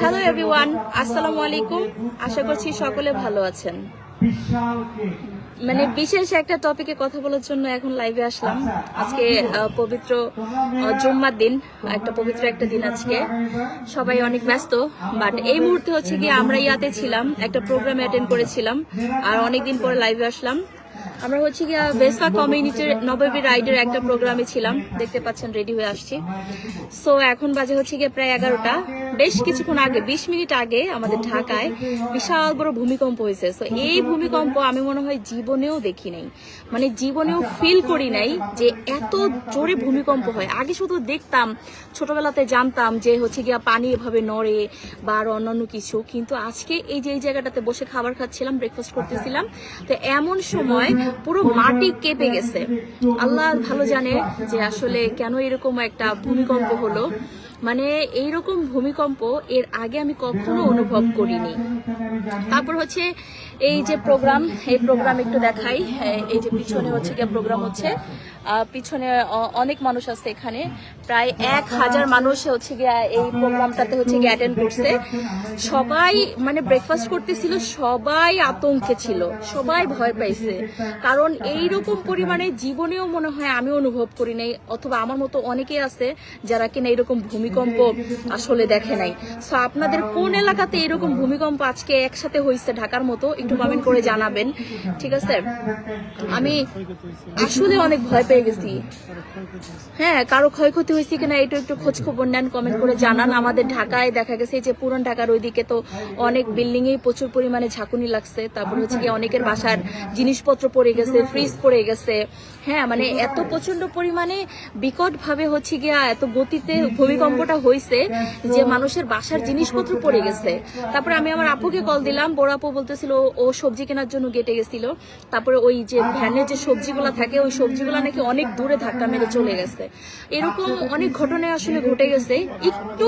Hello everyone আসসালামু আলাইকুম। আশা করছি সকলে ভালো আছেন। মানে বিশেষ একটা টপিকে কথা বলার জন্য এখন লাইভে আসলাম। আজকে আহ, পবিত্র জুম্মার দিন একটা পবিত্র একটা দিন আজকে। সবাই অনেক ব্যস্ত বাট এই মুহূর্তে হচ্ছে কি আমরা ইয়াতে ছিলাম একটা প্রোগ্রাম অ্যাটেন্ড করেছিলাম আর অনেকদিন পরে লাইভে আসলাম। আমরা হচ্ছে গিয়া বেসপা কমিউনিটির নববী রাইডের একটা প্রোগ্রামে ছিলাম। দেখতে পাচ্ছেন রেডি হয়ে আসছি। সো এখন বাজে হচ্ছে গিয়ে প্রায় এগারোটা। বেশ কিছুক্ষণ আগে, বিশ মিনিট আগে আমাদের ঢাকায় বিশাল বড় ভূমিকম্প হয়েছে। সো এই ভূমিকম্প আমি মনে হয় জীবনেও দেখি নাই। মানে জীবনেও ফিল করি নাই যে এত জোরে ভূমিকম্প হয়। আগে শুধু দেখতাম, ছোটবেলাতে জানতাম যে হচ্ছে গিয়া পানি এভাবে নড়ে বা আর অন্যান্য কিছু। কিন্তু আজকে এই যে, এই জায়গাটাতে বসে খাবার খাচ্ছিলাম ব্রেকফাস্ট করতেছিলাম। তো এমন সময় পুরো মাটি কেঁপে গেছে। আল্লাহ ভালো জানে যে আসলে কেন এরকম একটা ভূমিকম্প হলো। মানে এইরকম ভূমিকম্প এর আগে আমি কখনো অনুভব করিনি। তারপর হচ্ছে এই যে প্রোগ্রাম এই প্রোগ্রাম একটু দেখাই। হ্যাঁ, এই যে পিছনে হচ্ছে গিয়ে প্রোগ্রাম হচ্ছে। পিছনে অনেক মানুষ আছে এখানে। প্রায় এক হাজার মানুষ হচ্ছে গিয়া এই প্রোগ্রামটাতে হচ্ছে গিয়ে অ্যাটেন্ড করছে। সবাই মানে ব্রেকফাস্ট করতেছিল, সবাই আতঙ্কে ছিল, সবাই ভয় পাইছে। কারণ এইরকম পরিমাণে জীবনেও মনে হয় আমি অনুভব করি নাই, অথবা আমার মতো অনেকেই আছে যারা কিনা এরকম ভূমিকম্প আসলে দেখে নাই। সো আপনাদের কোন এলাকাতে এরকম ভূমিকম্প আজকে একসাথে হয়েছে ঢাকার মতো, একটু কমেন্ট করে জানাবেন। ঠিক আছে? আমি আসলে অনেক ভয় পেয়ে গেছি। হ্যাঁ কারও ক্ষয়ক্ষতি হয়েছে কিনা এটা একটু খোঁজ খবর নেন কমেন্ট করে জানান। আমাদের ঢাকায় দেখা গেছে যে পুরন ঢাকার ওইদিকে তো অনেক বিল্ডিং এই প্রচুর পরিমাণে ঝাঁকুনি লাগছে। তারপর হচ্ছে কি অনেকের বাসার জিনিসপত্র পড়ে গেছে ফ্রিজ পড়ে গেছে। হ্যাঁ মানে এত প্রচণ্ড পরিমাণে বিকট ভাবে হচ্ছে গিয়া এত গতিতে ভূমিকম্পটা হয়েছে যে মানুষের বাসার জিনিসপত্র পড়ে গেছে। তারপরে আমি আমার আপুকে কল দিলাম বড় আপু বলতেছিল ও সবজি কেনার জন্য গেটে গেছিল। তারপরে ওই যে ভ্যানের যে সবজিগুলো থাকে ওই সবজিগুলো নাকি অনেক দূরে ধাক্কা মেরে চলে গেছে। এরকম অনেক ঘটনা আসলে ঘটে গেছে একটু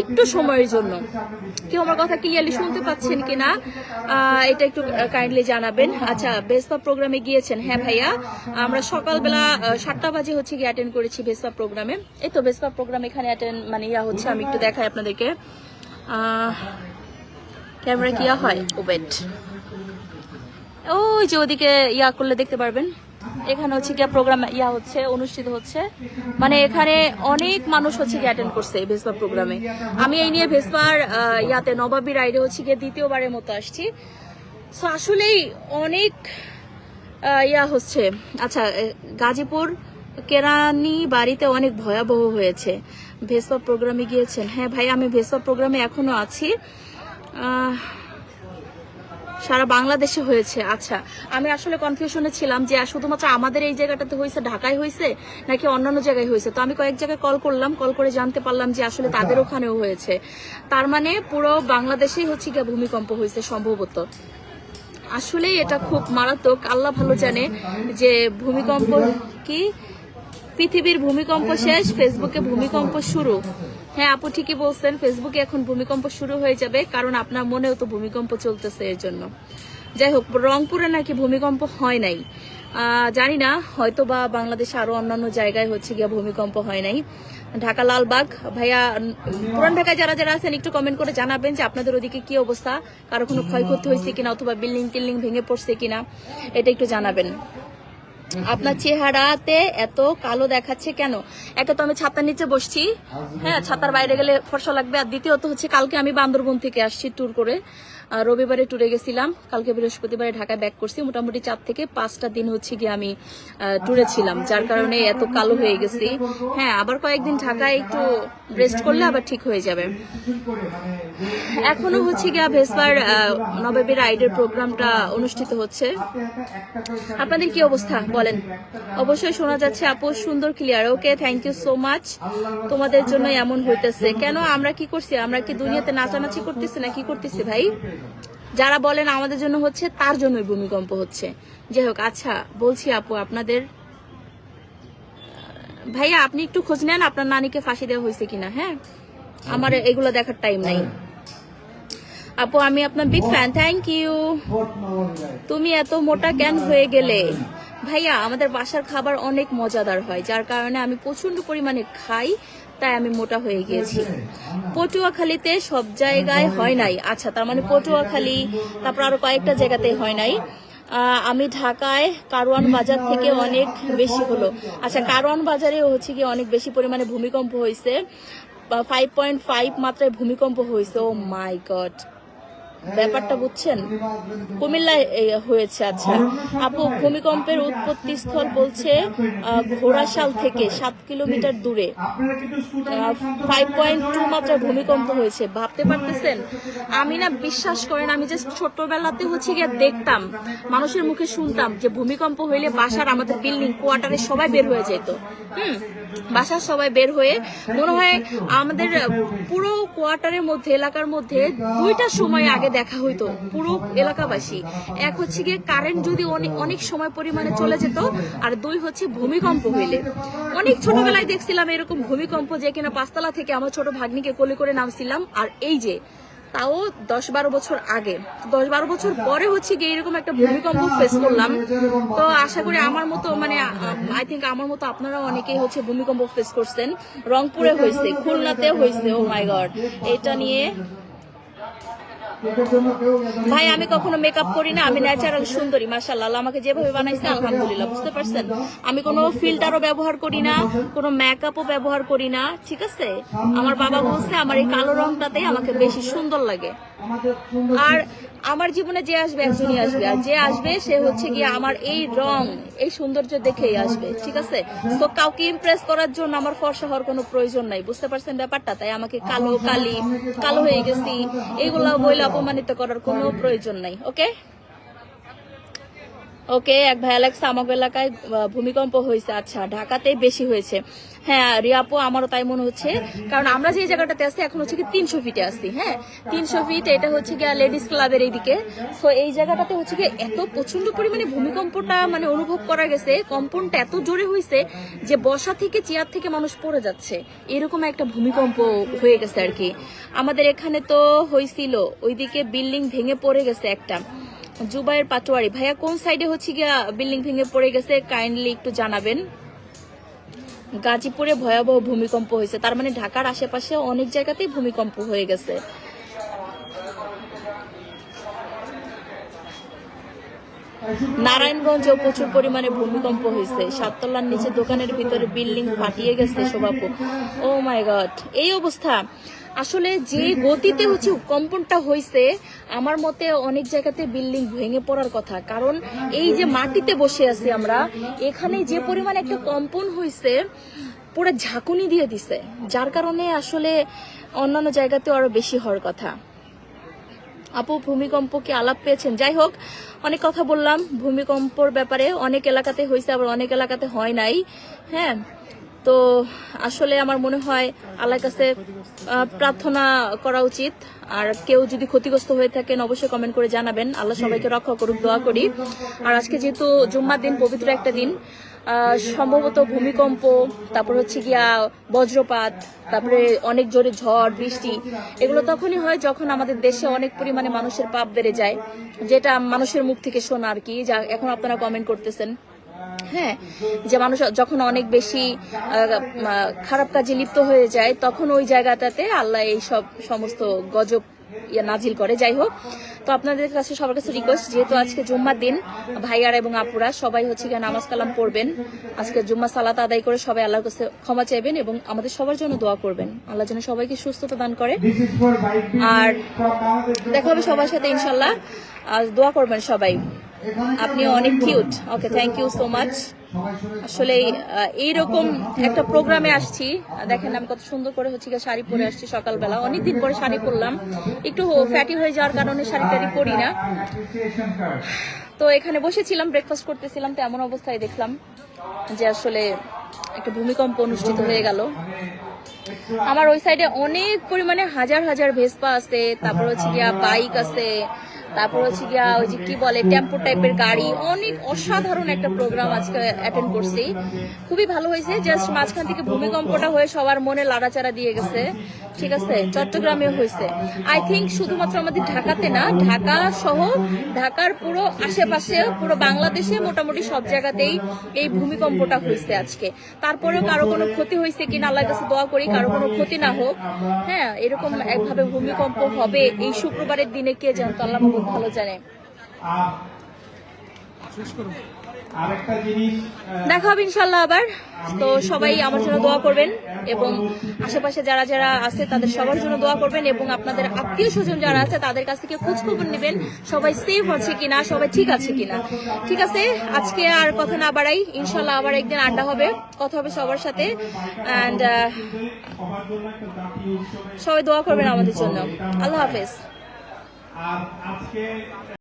একটু সময়ের জন্য। কেউ আমার কথা ক্লিয়ারলি শুনতে পাচ্ছেন কিনা এটা একটু কাইন্ডলি জানাবেন। আচ্ছা বেসপা প্রোগ্রামে গিয়েছেন। হ্যাঁ ভাইয়া আমরা সকালবেলা সাতটা বাজে হচ্ছে গিয়ে অ্যাটেন্ড করেছি বেসপা প্রোগ্রামে এই তো বেসপা প্রোগ্রাম এখানে অ্যাটেন্ড মানে ইয়া হচ্ছে, আমি একটু দেখাই আপনাদেরকে। ক্যামেরা কি হয়? ওবেট ওই যে ওদিকে ইয়া করলে দেখতে পারবেন। এখানে হচ্ছে গিয়া প্রোগ্রাম ইয়া হচ্ছে, অনুষ্ঠিত হচ্ছে। মানে এখানে অনেক মানুষ হচ্ছে গিয়ে অ্যাটেন্ড করছে ভেসপা প্রোগ্রামে আমি এই নিয়ে ভেসপার ইয়াতে নবাবী রাইডে হচ্ছে গিয়ে দ্বিতীয়বারের মতো আসছি। সো আসলেই অনেক ইয়া হচ্ছে আচ্ছা গাজীপুর কেরানি বাড়িতে অনেক ভয়াবহ হয়েছে। ভেসপা প্রোগ্রামে গিয়েছেন। হ্যাঁ ভাই আমি ভেসপা প্রোগ্রামে এখনও আছি। সারা বাংলাদেশে হয়েছে। আচ্ছা আমি আসলে কনফিউশনে ছিলাম যে শুধুমাত্র আমাদের এই জায়গাটাতে হয়েছে ঢাকায় হয়েছে নাকি অন্যান্য জায়গায় হয়েছে? তো আমি কয়েক জায়গায় কল করলাম কল করে জানতে পারলাম যে আসলে তাদের ওখানেও হয়েছে। তার মানে পুরো বাংলাদেশেই হচ্ছে গিয়ে ভূমিকম্প হয়েছে সম্ভবত। আসলে এটা খুব মারাত্মক। আল্লাহ ভালো জানে যে ভূমিকম্প কি? পৃথিবীর ভূমিকম্প শেষ, ফেসবুকে ভূমিকম্প শুরু। হ্যাঁ আপু ঠিকই বলছেন, ফেসবুকে এখন ভূমিকম্প শুরু হয়ে যাবে, কারণ আপনার মনেও তো ভূমিকম্প চলতেছে এর জন্য। যাই হোক রংপুরে নাকি ভূমিকম্প হয় নাই। জানি না হয়তো বা বাংলাদেশে আরও অন্যান্য জায়গায় হচ্ছে গিয়ে ভূমিকম্প হয় নাই। ঢাকা লালবাগ, ভাইয়া পুরান ঢাকায় যারা যারা আছেন, একটু কমেন্ট করে জানাবেন যে আপনাদের ওদিকে কি অবস্থা? কারও কোনো ক্ষয়ক্ষতি হয়েছে কিনা অথবা বিল্ডিং টিল্ডিং ভেঙে পড়ছে কিনা? এটা একটু জানাবেন। আপনার চেহারাতে এত কালো দেখাচ্ছে কেন? একে তো আমি ছাতার নিচে বসছি। হ্যাঁ ছাতার বাইরে গেলে ফর্সা লাগবে। আর দ্বিতীয়ত হচ্ছে, কালকে আমি বান্দরবন থেকে আসছি ট্যুর করে। রবিবারে ট্যুরে গেছিলাম। কালকে বৃহস্পতিবারে ঢাকায় ব্যাক করছি। মোটামুটি চার থেকে পাঁচটা দিন হচ্ছে গিয়ে আমি ট্যুরে ছিলাম, যার কারণে এত কালো হয়ে গেছি। হ্যাঁ আবার কয়েকদিন ঢাকায় একটু রেস্ট করলে আবার ঠিক হয়ে যাবে। এখনও হচ্ছে গিয়া ভেসপার নবাবের রাইডের প্রোগ্রামটা অনুষ্ঠিত হচ্ছে। আপনাদের কি অবস্থা? বলেন। অবশ্যই শোনা যাচ্ছে, আপু, সুন্দর clear okay thank you so much তোমাদের জন্য এমন হইতেছে। কেন আমরা কি করছি? আমরা কি দুনিয়াতে নাচানাচি করতেছি না কি করতেছি ভাই? যারা বলেন আমাদের জন্য হচ্ছে, তার জন্যই ভূমিকম্প হচ্ছে। যাই হোক আচ্ছা বলছি আপু, আপনাদের, ভাইয়া, আপনি একটু খোঁজ নেন আপনার নানিকে ফাঁসি দেওয়া হয়েছে কিনা হ্যাঁ? আমার এগুলো দেখার টাইম নাই। আপু, আমি আপনার বিগ ফ্যান থ্যাংক ইউ তুমি এত মোটা কেন হয়ে গেলে? ভাইয়া, আমাদের বাসার খাবার অনেক মজাদার হয়, যার কারণে আমি প্রচণ্ড পরিমাণে খাই, তাই আমি মোটা হয়ে গিয়েছি। পটুয়াখালীতে সব জায়গায় হয় নাই। আচ্ছা তার মানে পটুয়াখালী, তারপর আরও কয়েকটা জায়গাতে হয় নাই। আমি ঢাকায় কারওয়ান বাজার থেকে অনেক বেশি হলো। আচ্ছা কারওয়ান বাজারে হচ্ছে কি অনেক বেশি পরিমাণে ভূমিকম্প হয়েছে। ফাইভ পয়েন্ট ফাইভ মাত্রায় ভূমিকম্প হয়েছে। ও মাই গড ব্যাপারটা বুঝছেন? কুমিল্লায় হয়েছে আচ্ছা। আপু, ভূমিকম্পের উৎপত্তি স্থল বলছে ঘোড়াশাল থেকে সাত কিলোমিটার দূরে। ফাইভ পয়েন্ট টু মাত্রা ভূমিকম্প হয়েছে। ভাবতে পারতেছেন? আমি না বিশ্বাস করেন, আমি জাস্ট ছোটবেলাতে হচ্ছে গিয়ে দেখতাম, মানুষের মুখে শুনতাম যে ভূমিকম্প হইলে বাসার আমাদের বিল্ডিং কোয়ার্টারে সবাই বের হয়ে যেত। হুম? বাসার সবাই বের হয়ে মনে হয় আমাদের পুরো কোয়ার্টারের মধ্যে, এলাকার মধ্যে দুইটা সময় আগে দেখা হইতো, পুরো এলাকাবাসী। এক হচ্ছে গিয়ে কারেন্ট যদি অনেক সময় পরিমাণে চলে যেত, আর দুই হচ্ছে ভূমিকম্প হইলে। অনেক ছোটবেলায় দেখছিলাম এরকম ভূমিকম্প যে কিনা পাঁচতলা থেকে আমার ছোট ভাগ্নিকে কোলে করে নামছিলাম, আর এই যে, তাও দশ বারো বছর আগে। দশ বারো বছর পরে হচ্ছে গিয়ে এরকম একটা ভূমিকম্প ফেস করলাম। তো আশা করি আমার মতো মানে আই থিঙ্ক আমার মতো আপনারা অনেকেই হচ্ছে ভূমিকম্প ফেস করছেন। রংপুরে হয়েছে খুলনাতে হয়েছে ও মাই গড এটা নিয়ে ভাই আমি কখনো মেকআপ করি না আমি ন্যাচারাল সুন্দরী মাশাল্লাহ আমাকে যেভাবে বানাইছে আলহামদুলিল্লাহ বুঝতে পারছেন? আমি কোনো ফিল্টারও ব্যবহার করি না কোনো মেকআপও ব্যবহার করি না ঠিক আছে? আমার বাবা বলছে আমার এই কালো রংটাতেই আমাকে বেশি সুন্দর লাগে। আর আমার জীবনে যে আসবে একজনই আসবে। আর যে আসবে সে হচ্ছে গিয়ে আমার এই রং এই সৌন্দর্য দেখেই আসবে ঠিক আছে? তো কাউকে ইমপ্রেস করার জন্য আমার ফর্সা হওয়ার কোনো প্রয়োজন নাই। বুঝতে পারছেন ব্যাপারটা? তাই আমাকে কালো কালি কালো হয়ে গেছি। এইগুলা বইলে অপমানিত করার কোনো প্রয়োজন নাই ওকে ওকে, এক ভাই অ্যালেক্সা আমাকে এলাকায় ভূমিকম্প হয়েছে। আচ্ছা ঢাকাতেই বেশি হয়েছে। হ্যাঁ রিয়াপু আমারও তাই মনে হচ্ছে। কারণ আমরা যে জায়গাটাতে আছি, এখন হচ্ছে কি তিনশো ফিটে আছি হ্যাঁ? তিনশো ফিট এটা হচ্ছে কি লেডিস ক্লাবের এইদিকে। তো এই জায়গাটাতে হচ্ছে কি এত প্রচণ্ড পরিমাণে ভূমিকম্পটা মানে অনুভব করা গেছে, কম্পনটা এত জোরে হয়েছে যে বসা থেকে চেয়ার থেকে মানুষ পড়ে যাচ্ছে। এরকম একটা ভূমিকম্প হয়ে গেছে আর কি। আমাদের এখানে তো হয়েছিল ওইদিকে বিল্ডিং ভেঙে পড়ে গেছে একটা। জুবাইয়ের পাটোয়ারি, ভাইয়া কোন সাইডে হচ্ছে গিয়া বিল্ডিং ভেঙে পড়ে গেছে কাইন্ডলি একটু জানাবেন? গাজীপুরে ভয়াবহ ভূমিকম্প হয়েছে, তার মানে ঢাকার আশেপাশে অনেক জায়গাতেই ভূমিকম্প হয়ে গেছে। নারায়ণগঞ্জেও প্রচুর পরিমাণে ভূমিকম্প হয়েছে, সাততলার নিচে দোকানের ভিতরে বিল্ডিং ফাটিয়ে গেছে শোভাপু ও মাই গড এই অবস্থা। আসলে যে গতিতে হচ্ছে কম্পনটা হয়েছে আমার মতে অনেক জায়গাতে বিল্ডিং ভেঙে পড়ার কথা। কারণ এই যে মাটিতে বসে আছি আমরা, এখানে যে পরিমাণ একটা কম্পন হয়েছে পুরো ঝাঁকুনি দিয়ে দিছে। যার কারণে আসলে অন্যান্য জায়গাতেও আরও বেশি হওয়ার কথা। আপু ভূমিকম্প কি আলাপ পেয়েছেন? যাই হোক, অনেক কথা বললাম। ভূমিকম্পর ব্যাপারে অনেক এলাকাতে হয়েছে আবার অনেক এলাকাতে হয় নাই। হ্যাঁ তো আসলে আমার মনে হয় আল্লাহর কাছে প্রার্থনা করা উচিত। আর কেউ যদি ক্ষতিগ্রস্ত হয়ে থাকেন অবশ্যই কমেন্ট করে জানাবেন। আল্লাহ সবাইকে রক্ষা করুক দোয়া করি। আর আজকে যেহেতু জুম্মার দিন পবিত্র একটা দিন আহ, সম্ভবত ভূমিকম্প তারপর হচ্ছে গিয়া বজ্রপাত তারপরে অনেক জোরে ঝড় বৃষ্টি এগুলো তখনই হয় যখন আমাদের দেশে অনেক পরিমাণে মানুষের পাপ বেড়ে যায় যেটা মানুষের মুখ থেকে শোনা আর কি। যা এখন আপনারা কমেন্ট করতেছেন। হ্যাঁ যে মানুষ যখন অনেক বেশি খারাপ কাজে লিপ্ত হয়ে যায়, তখন ওই জায়গাটাতে আল্লাহ এই সব সমস্ত গজব নাজিল করে। যাই হোক, তো আপনাদের কাছে, সবার কাছে রিকোয়েস্ট যেহেতু আজকে জুম্মার দিন, ভাইয়ারা এবং আপুরা সবাই হচ্ছে গিয়ে নামাজ কালাম পড়বেন। আজকে জুম্মা সালাত আদায় করে সবাই আল্লাহর কাছে ক্ষমা চাইবেন এবং আমাদের সবার জন্য দোয়া করবেন। আল্লাহ যেন সবাইকে সুস্থতা দান করে। আর দেখা হবে সবার সাথে ইনশাল্লাহ আর দোয়া করবেন সবাই। আপনি অনেক cute okay thank you so much আসলে এইরকম একটা প্রোগ্রামে আসছি। দেখেন আমি কত সুন্দর করে হচ্ছে গিয়ে শাড়ি পরে আসছি সকালবেলা। অনেকদিন পরে শাড়ি পরলাম। একটু ফ্যাটি হয়ে যাওয়ার কারণে শাড়ি টাড়ি পরি না। তো এখানে বসেছিলাম ব্রেকফাস্ট করতেছিলাম, তো এমন অবস্থায় দেখলাম যে আসলে একটা ভূমিকম্প অনুষ্ঠিত হয়ে গেল। আমার ওই সাইডে অনেক পরিমাণে হাজার হাজার ভেসপা আছে, তারপর হচ্ছে গিয়া বাইক আছে তারপর হচ্ছে গিয়া ওই যে কি বলে, টেম্পো টাইপের গাড়ি, অনেক অসাধারণ একটা প্রোগ্রাম আজকে অ্যাটেন্ড করছি। খুবই ভালো হয়েছে জাস্ট মাঝখান থেকে ভূমিকম্পটা হয়ে সবার মনে লাড়াচাড়া দিয়ে গেছে। ঠিক আছে চট্টগ্রামে হয়েছে। আই থিঙ্ক শুধুমাত্র আমাদের ঢাকাতে না, ঢাকা সহ ঢাকার পুরো আশেপাশে, পুরো বাংলাদেশে মোটামুটি সব জায়গাতেই এই ভূমিকম্পটা হয়েছে আজকে। তারপরেও কারও কোনো ক্ষতি হয়েছে কিনা, আল্লাহর কাছে দোয়া করি, কারও কোনো ক্ষতি না হোক। হ্যাঁ এরকম একভাবে ভূমিকম্প হবে এই শুক্রবারের দিনে কে জানতো, আল্লাহ বহুত ভালো জানে। দেখা হবে ইনশাল্লাহ আবার। তো সবাই আমার জন্য দোয়া করবেন এবং আশেপাশে যারা যারা আছে তাদের সবার জন্য দোয়া করবেন এবং আপনাদের আত্মীয় স্বজন যারা আছে তাদের কাছ থেকে খোঁজ খবর নেবেন সবাই সেফ আছে কিনা সবাই ঠিক আছে কিনা। ঠিক আছে? আজকে আর কথা না বাড়াই। ইনশাল্লাহ আবার একদিন আড্ডা হবে কথা হবে সবার সাথে। অ্যান্ড সবাই দোয়া করবেন আমাদের জন্য। আল্লাহ হাফেজ। আর আজকে